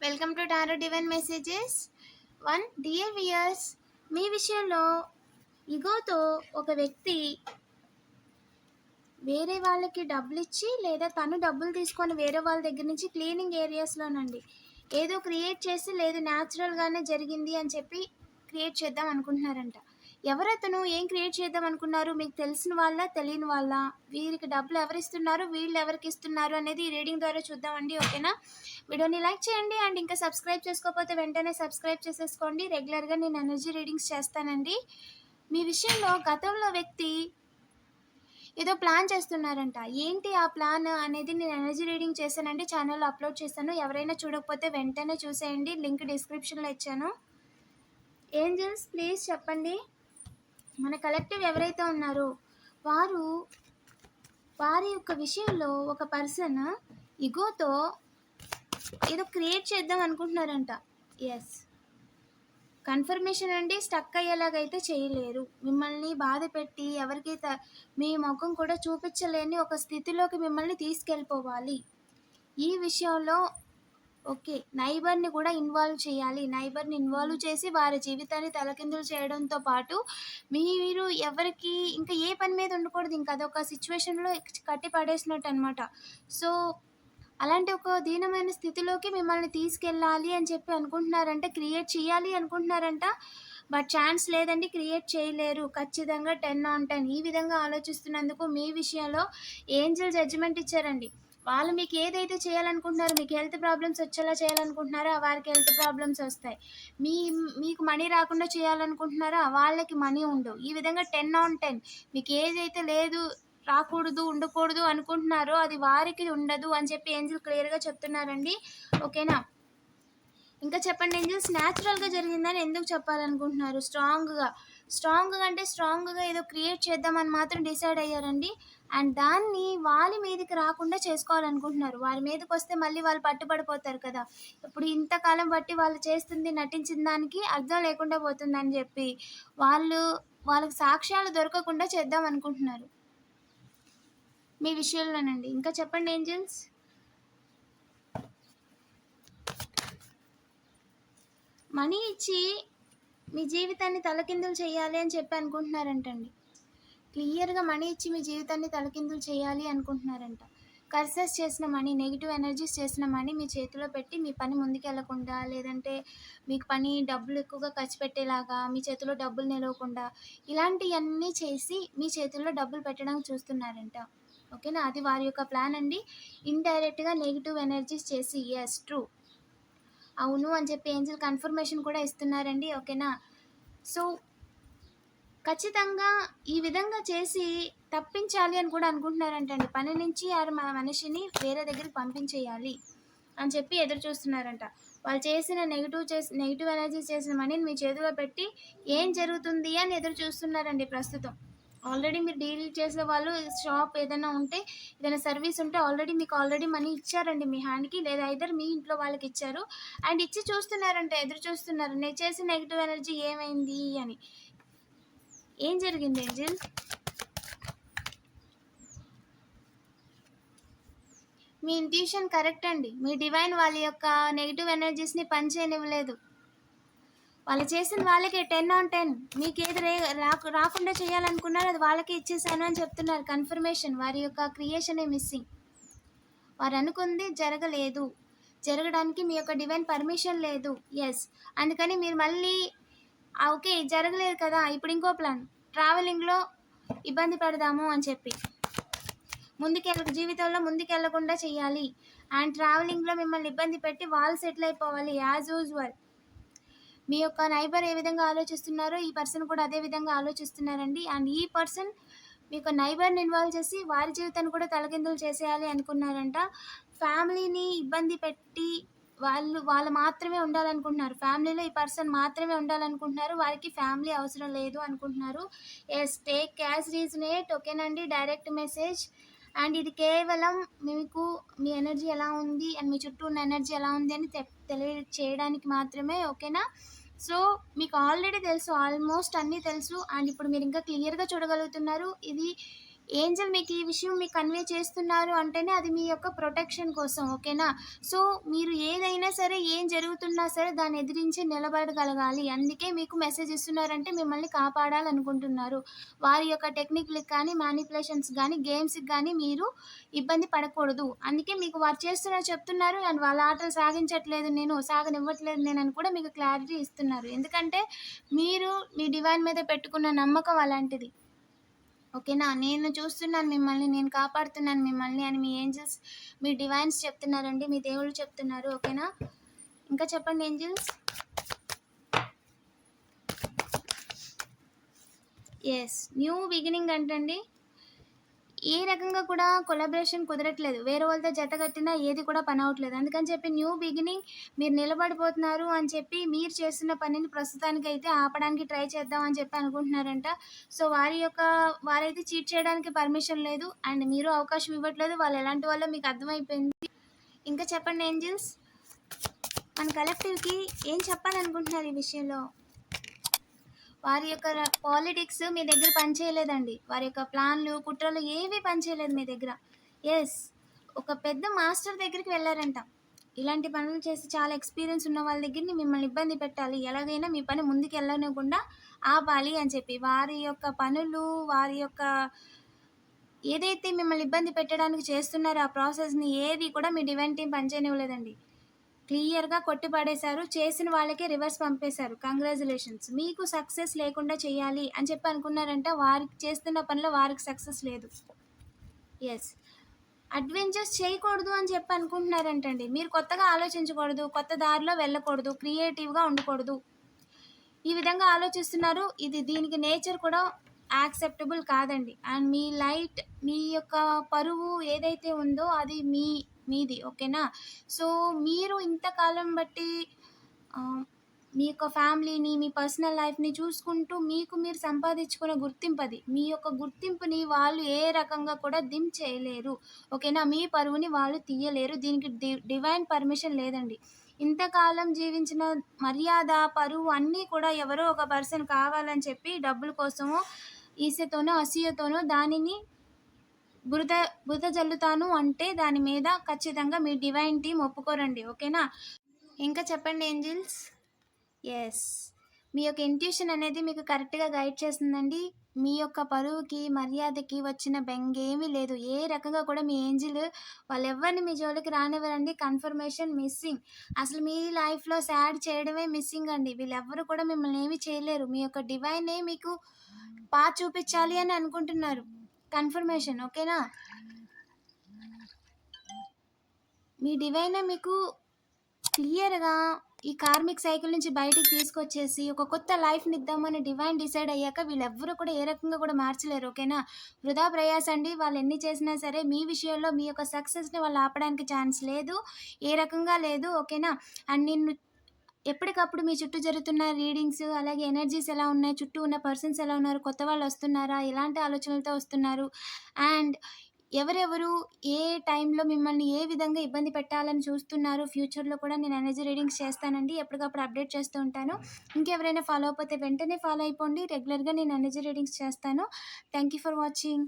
Welcome to tarot divine messages one dear viewers మీ విషయంలో ఇగోతో ఒక వ్యక్తి వేరే వాళ్ళకి డబ్బులు ఇచ్చి లేదా తను డబ్బులు తీసుకొని వేరే వాళ్ళ దగ్గర నుంచి క్లీనింగ్ ఏరియాస్లోనండి ఏదో క్రియేట్ చేసి లేదు న్యాచురల్గానే జరిగింది అని చెప్పి క్రియేట్ చేద్దాం అనుకుంటున్నారంట. ఎవరతను? ఏం క్రియేట్ చేద్దాం అనుకున్నారు? మీకు తెలిసిన వాళ్ళ? తెలియని వాళ్ళ? వీరికి డబ్బులు ఎవరు ఇస్తున్నారు వీళ్ళు ఎవరికి ఇస్తున్నారు? అనేది ఈ రీడింగ్ ద్వారా చూద్దామండి ఓకేనా? వీడియోని లైక్ చేయండి అండ్ ఇంకా సబ్స్క్రైబ్ చేసుకోకపోతే వెంటనే సబ్స్క్రైబ్ చేసేసుకోండి. రెగ్యులర్గా నేను ఎనర్జీ రీడింగ్స్ చేస్తానండి. మీ విషయంలో గతంలో వ్యక్తి ఏదో ప్లాన్ చేస్తున్నారంట. ఏంటి ఆ ప్లాన్ అనేది నేను ఎనర్జీ రీడింగ్ చేశానండి ఛానల్లో అప్లోడ్ చేశాను. ఎవరైనా చూడకపోతే వెంటనే చూసేయండి. లింక్ డిస్క్రిప్షన్లో ఇచ్చాను. ఏంజల్స్ ప్లీజ్ చెప్పండి. మన కలెక్టివ్ ఎవరైతే ఉన్నారో వారు వారి యొక్క విషయంలో ఒక పర్సన్ ఇగోతో ఏదో క్రియేట్ చేద్దాం అనుకుంటున్నారంట. ఎస్ కన్ఫర్మేషన్ అండి స్టక్ అయ్యేలాగైతే చేయలేరు. మిమ్మల్ని బాధ పెట్టి ఎవరికి మీ ముఖం కూడా చూపించలేని ఒక స్థితిలోకి మిమ్మల్ని తీసుకెళ్ళిపోవాలి. ఈ విషయంలో ఓకే. నైబర్ని కూడా ఇన్వాల్వ్ చేయాలి. నైబర్ని ఇన్వాల్వ్ చేసి వారి జీవితాన్ని తలకిందులు చేయడంతో పాటు మీరు ఎవరికి ఇంకా ఏ పని మీద ఉండకూడదు. ఇంకా అదొక సిచ్యువేషన్లో కట్టి పడేసినట్టు అనమాట సో అలాంటి ఒక దీనమైన స్థితిలోకి మిమ్మల్ని తీసుకెళ్ళాలి అని చెప్పి అనుకుంటున్నారంటే క్రియేట్ చేయాలి అనుకుంటున్నారంట. బట్ ఛాన్స్ లేదండి క్రియేట్ చేయలేరు. ఖచ్చితంగా టెన్ ఆన్ టెన్. ఈ విధంగా ఆలోచిస్తున్నందుకు మీ విషయంలో ఏంజల్ జడ్జిమెంట్ ఇచ్చారండి. వాళ్ళు మీకు ఏదైతే చేయాలనుకుంటున్నారో మీకు హెల్త్ ప్రాబ్లమ్స్ వచ్చేలా చేయాలనుకుంటున్నారో వారికి హెల్త్ ప్రాబ్లమ్స్ వస్తాయి. మీ మీకు మనీ రాకుండా చేయాలనుకుంటున్నారో వాళ్ళకి మనీ ఉండవు. ఈ విధంగా టెన్ ఆన్ టెన్ మీకు ఏదైతే లేదు రాకూడదు ఉండకూడదు అనుకుంటున్నారో అది వారికి ఉండదు అని చెప్పి ఏంజిల్ క్లియర్గా చెప్తున్నారండి. ఓకేనా ఇంకా చెప్పండి ఏంజిల్స్ న్యాచురల్గా జరిగిందని ఎందుకు చెప్పాలనుకుంటున్నారు? స్ట్రాంగ్గా స్ట్రాంగ్గా అంటే స్ట్రాంగ్గా ఏదో క్రియేట్ చేద్దామని మాత్రం డిసైడ్ అయ్యారండి. అండ్ దాన్ని వాళ్ళ మీదకి రాకుండా చేసుకోవాలనుకుంటున్నారు. వారి మీదకి వస్తే మళ్ళీ వాళ్ళు పట్టుబడిపోతారు కదా. ఇప్పుడు ఇంతకాలం బట్టి వాళ్ళు చేస్తుంది నటించిన దానికి అర్థం లేకుండా పోతుందని చెప్పి వాళ్ళు వాళ్ళకి సాక్ష్యాలు దొరకకుండా చేద్దాం అనుకుంటున్నారు. మీ విషయంలోనండి. ఇంకా చెప్పండి ఏంజల్స్? మనీ ఇచ్చి మీ జీవితాన్ని తలకిందులు చేయాలి అని చెప్పి అనుకుంటున్నారంటండి. క్లియర్గా మనీ ఇచ్చి మీ జీవితాన్ని తలకిందులు చేయాలి అనుకుంటున్నారంట. కర్సెస్ చేసిన మనీ నెగిటివ్ ఎనర్జీస్ చేసిన మనీ మీ చేతిలో పెట్టి మీ పని ముందుకెళ్ళకుండా లేదంటే మీకు పని డబ్బులు ఎక్కువగా ఖర్చు పెట్టేలాగా మీ చేతిలో డబ్బులు నిలవకుండా ఇలాంటివన్నీ చేసి మీ చేతుల్లో డబ్బులు పెట్టడానికి చూస్తున్నారంట. ఓకేనా? అది వారి యొక్క ప్లాన్ అండి. ఇండైరెక్ట్గా నెగిటివ్ ఎనర్జీస్ చేసి ఎస్ ట్రూ అవును అని చెప్పి ఏంజల్ కన్ఫర్మేషన్ కూడా ఇస్తున్నారండి ఓకేనా? సో ఖచ్చితంగా ఈ విధంగా చేసి తప్పించాలి అని కూడా అనుకుంటున్నారంటండి. పని నుంచి ఆ మా మనిషిని వేరే దగ్గరికి పంపించేయాలి అని చెప్పి ఎదురు చూస్తున్నారంట. వాళ్ళు చేసిన నెగిటివ్ చేసి నెగిటివ్ ఎనర్జీస్ చేసిన మనీని మీ చేతిలో పెట్టి ఏం జరుగుతుంది అని ఎదురు చూస్తున్నారండి ప్రస్తుతం. ఆల్రెడీ మీరు డీల్ చేసే వాళ్ళు షాప్ ఏదైనా ఉంటే ఏదైనా సర్వీస్ ఉంటే ఆల్రెడీ మీకు ఆల్రెడీ మనీ ఇచ్చారండి మీ హ్యాండ్కి. లేదా ఇద్దరు మీ ఇంట్లో వాళ్ళకి ఇచ్చారు. అండ్ ఇచ్చి చూస్తున్నారంటే ఎదురు చూస్తున్నారు. నేను చేసిన నెగిటివ్ ఎనర్జీ ఏమైంది అని. ఏం జరిగింది ఏంజిల్ మీ ఇంట్యూషన్ కరెక్ట్ అండి. మీ డివైన్ వాళ్ళ యొక్క నెగిటివ్ ఎనర్జీస్ని పనిచేయనివ్వలేదు. వాళ్ళు చేసిన వాళ్ళకి టెన్ ఆన్ టెన్ మీకు ఏది రే రాకు రాకుండా చేయాలనుకున్నారో అది వాళ్ళకి ఇచ్చేసాను అని చెప్తున్నారు. కన్ఫర్మేషన్ వారి యొక్క క్రియేషనే మిస్సింగ్ వారు అనుకుంది జరగలేదు. జరగడానికి మీ యొక్క డివైన్ పర్మిషన్ లేదు. ఎస్ అందుకని మీరు మళ్ళీ "ఆ, ఓకే జరగలేదు కదా ఇప్పుడు ఇంకో ప్లాన్ ట్రావెలింగ్లో ఇబ్బంది పెడదాము అని చెప్పి. ముందుకెళ్ళ జీవితంలో ముందుకెళ్ళకుండా చేయాలి. అండ్ ట్రావెలింగ్లో మిమ్మల్ని ఇబ్బంది పెట్టి వాళ్ళు సెటిల్ అయిపోవాలి యాజ్ యూజువల్ మీ యొక్క నైబర్ ఏ విధంగా ఆలోచిస్తున్నారో ఈ పర్సన్ కూడా అదే విధంగా ఆలోచిస్తున్నారండి. అండ్ ఈ పర్సన్ మీ యొక్క నైబర్ని ఇన్వాల్వ్ చేసి వారి జీవితాన్ని కూడా తలకిందులు చేసేయాలి అనుకున్నారంట. ఫ్యామిలీని ఇబ్బంది పెట్టి వాళ్ళు వాళ్ళు మాత్రమే ఉండాలనుకుంటున్నారు. ఫ్యామిలీలో ఈ పర్సన్ మాత్రమే ఉండాలనుకుంటున్నారు. వారికి ఫ్యామిలీ అవసరం లేదు అనుకుంటున్నారు. ఎస్ టేక్ క్యాష్ రీజనేట్ ఓకేనండి డైరెక్ట్ మెసేజ్ అండ్ ఇది కేవలం మీకు మీ ఎనర్జీ ఎలా ఉంది అండ్ మీ చుట్టూ ఉన్న ఎనర్జీ ఎలా ఉంది అని తె- తెలియచేయడానికి మాత్రమే ఓకేనా? సో మీకు ఆల్రెడీ తెలుసు ఆల్మోస్ట్ అన్నీ తెలుసు అండ్ ఇప్పుడు మీరు ఇంకా క్లియర్గా చూడగలుగుతున్నారు. ఇది ఏంజల్ మీకు ఈ విషయం మీకు కన్వే చేస్తున్నారు అంటేనే అది మీ యొక్క ప్రొటెక్షన్ కోసం ఓకేనా? సో మీరు ఏదైనా సరే ఏం జరుగుతున్నా సరే దాన్ని ఎదిరించి నిలబడగలగాలి. అందుకే మీకు మెసేజ్ ఇస్తున్నారంటే మిమ్మల్ని కాపాడాలనుకుంటున్నారు. వారి యొక్క టెక్నిక్లకు కానీ మ్యానిపులేషన్స్ కానీ గేమ్స్కి కానీ మీరు ఇబ్బంది పడకూడదు. అందుకే మీకు వారు చేస్తున్నారు చెప్తున్నారు అండ్ వాళ్ళ ఆటలు సాగించట్లేదు నేను సాగనివ్వట్లేదు నేను అని కూడా మీకు క్లారిటీ ఇస్తున్నారు. ఎందుకంటే మీరు మీ డివైన్ మీద పెట్టుకున్న నమ్మకం అలాంటిది. ఓకేనా? నేను చూస్తున్నాను మిమ్మల్ని నేను కాపాడుతున్నాను మిమ్మల్ని అని మీ ఏంజల్స్ మీ డివైన్స్ చెప్తున్నారండి మీ దేవుళ్ళు చెప్తున్నారు. ఓకేనా? ఇంకా చెప్పండి ఏంజల్స్. ఎస్ న్యూ బిగినింగ్ అంటండి. ఏ రకంగా కూడా కొలాబరేషన్ కుదరట్లేదు. వేరే వాళ్ళతో జత కట్టినా ఏది కూడా పని అవ్వట్లేదు. అందుకని చెప్పి న్యూ బిగినింగ్ మీరు నిలబడిపోతున్నారు అని చెప్పి మీరు చేస్తున్న పనిని ప్రస్తుతానికి అయితే ఆపడానికి ట్రై చేద్దాం అని చెప్పి అనుకుంటున్నారంట. సో వారి యొక్క వారైతే చీట్ చేయడానికి పర్మిషన్ లేదు. అండ్ మీరు అవకాశం ఇవ్వట్లేదు. వాళ్ళు ఎలాంటి వాళ్ళో మీకు అర్థమైపోయింది. ఇంకా చెప్పండి ఏంజిల్స్? మన కలెక్టివ్కి ఏం చెప్పాలనుకుంటున్నారు ఈ విషయంలో? వారి యొక్క పాలిటిక్స్ మీ దగ్గర పనిచేయలేదండి. వారి యొక్క ప్లాన్లు కుట్రలు ఏవి పనిచేయలేదు మీ దగ్గర. ఎస్ ఒక పెద్ద మాస్టర్ దగ్గరికి వెళ్ళారంట. ఇలాంటి పనులు చేసి చాలా ఎక్స్పీరియన్స్ ఉన్న వాళ్ళ దగ్గరని మిమ్మల్ని ఇబ్బంది పెట్టాలి. ఎలాగైనా మీ పని ముందుకు వెళ్ళనివ్వకుండా ఆపాలి అని చెప్పి వారి యొక్క పనులు వారి యొక్క ఏదైతే మిమ్మల్ని ఇబ్బంది పెట్టడానికి చేస్తున్నారో ఆ ప్రాసెస్ని ఏది కూడా మీ డివైన్ టీం పనిచేయనివ్వలేదండి. క్లియర్గా కొట్టిపడేశారు చేసిన వాళ్ళకే రివర్స్ పంపేశారు. కంగ్రాచులేషన్స్ మీకు సక్సెస్ లేకుండా చేయాలి అని చెప్పి అనుకున్నారంటే వారికి చేస్తున్న పనిలో వారికి సక్సెస్ లేదు. ఎస్ అడ్వెంచర్స్ చేయకూడదు అని చెప్పి అనుకుంటున్నారంటండి. మీరు కొత్తగా ఆలోచించకూడదు కొత్త దారిలో వెళ్ళకూడదు క్రియేటివ్గా ఉండకూడదు. ఈ విధంగా ఆలోచిస్తున్నారు. ఇది దీనికి నేచర్ కూడా యాక్సెప్టబుల్ కాదండి. అండ్ మీ లైట్ మీ యొక్క పరువు ఏదైతే ఉందో అది మీ మీది ఓకేనా? సో మీరు ఇంతకాలం బట్టి మీ యొక్క ఫ్యామిలీని మీ పర్సనల్ లైఫ్ని చూసుకుంటూ మీకు మీరు సంపాదించుకున్న గుర్తింపు అది. మీ యొక్క గుర్తింపుని వాళ్ళు ఏ రకంగా కూడా దిమ్ చేయలేరు. ఓకేనా? మీ పరువుని వాళ్ళు తీయలేరు. దీనికి డి డివైన్ పర్మిషన్ లేదండి. ఇంతకాలం జీవించిన మర్యాద పరువు అన్నీ కూడా ఎవరో ఒక పర్సన్ కావాలని చెప్పి డబ్బుల కోసమో ఈసెతోనో అసూయతోనో దానిని బురద బురద జల్లుతాను అంటే దాని మీద ఖచ్చితంగా మీ డివైన్ టీం ఒప్పుకోరండి ఓకేనా? ఇంకా చెప్పండి ఏంజిల్స్ ఎస్ మీ యొక్క ఇంట్యూషన్ అనేది మీకు కరెక్ట్గా గైడ్ చేస్తుందండి. మీ యొక్క పరువుకి మర్యాదకి వచ్చిన బెంగేమీ లేదు. ఏ రకంగా కూడా మీ ఏంజిల్ వాళ్ళు ఎవరిని మీ జోలికి రానివ్వరండి. కన్ఫర్మేషన్ మిస్సింగ్ అసలు మీ లైఫ్లో సాడ్ చేయడమే మిస్సింగ్ అండి. వీళ్ళెవ్వరు కూడా మిమ్మల్ని ఏమీ చేయలేరు. మీ యొక్క డివైనే మీకు పా చూపించాలి అని అనుకుంటున్నారు. కన్ఫర్మేషన్ ఓకేనా? మీ డివైనే మీకు క్లియర్గా ఈ కార్మిక్ సైకిల్ నుంచి బయటికి తీసుకొచ్చేసి ఒక కొత్త లైఫ్ని ఇద్దామని డివైన్ డిసైడ్ అయ్యాక వీళ్ళెవ్వరూ కూడా ఏ రకంగా కూడా మార్చలేరు ఓకేనా? వృధా ప్రయాస అండి వాళ్ళు ఎన్ని చేసినా సరే మీ విషయంలో మీ యొక్క సక్సెస్ని వాళ్ళు ఆపడానికి ఛాన్స్ లేదు ఏ రకంగా లేదు ఓకేనా? అండ్ నిన్ను ఎప్పటికప్పుడు మీ చుట్టూ జరుగుతున్న రీడింగ్స్ అలాగే ఎనర్జీస్ ఎలా ఉన్నాయి? చుట్టూ ఉన్న పర్సన్స్ ఎలా ఉన్నారు? కొత్త వాళ్ళు వస్తున్నారా? ఎలాంటి ఆలోచనలతో వస్తున్నారు. అండ్ ఎవరెవరు ఏ టైంలో మిమ్మల్ని ఏ విధంగా ఇబ్బంది పెట్టాలని చూస్తున్నారు? ఫ్యూచర్లో కూడా నేను ఎనర్జీ రీడింగ్స్ చేస్తానండి. ఎప్పటికప్పుడు అప్డేట్ చేస్తూ ఉంటాను. ఇంకెవరైనా ఫాలో అయిపోతే వెంటనే ఫాలో అయిపోండి. రెగ్యులర్గా నేను ఎనర్జీ రీడింగ్స్ చేస్తాను. Thank you for watching.